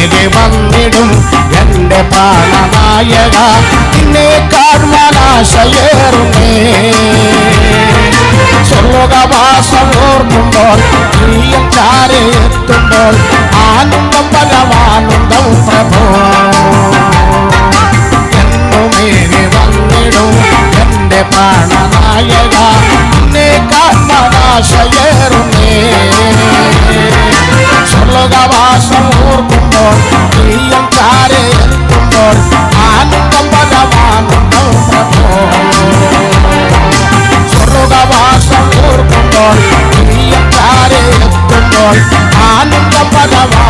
മേലെ വന്നിടും എന്റെ പ്രാണനായക. നിന്നെ കാർമനാശയേറുമേ സ്വർഗവാസമോർക്കുമ്പോൾ ചാരെ എത്തുമ്പോൾ ആനന്ദം പരമാനന്ദം പ്രഭോ. എന്നുമേലെ വന്നിടും എന്റെ പ്രാണനായക. സ്വർഗവാസം ഓർക്കുമ്പോൾ പ്രിയം ചാരെ എത്തുമ്പോൾ ആനന്ദം പരമാനന്ദം പ്രഭോ സ്വർഗവാസം ഓർക്കുമ്പോൾ പ്രിയം ചാരെ എത്തുമ്പോൾ ആനന്ദം പരമാ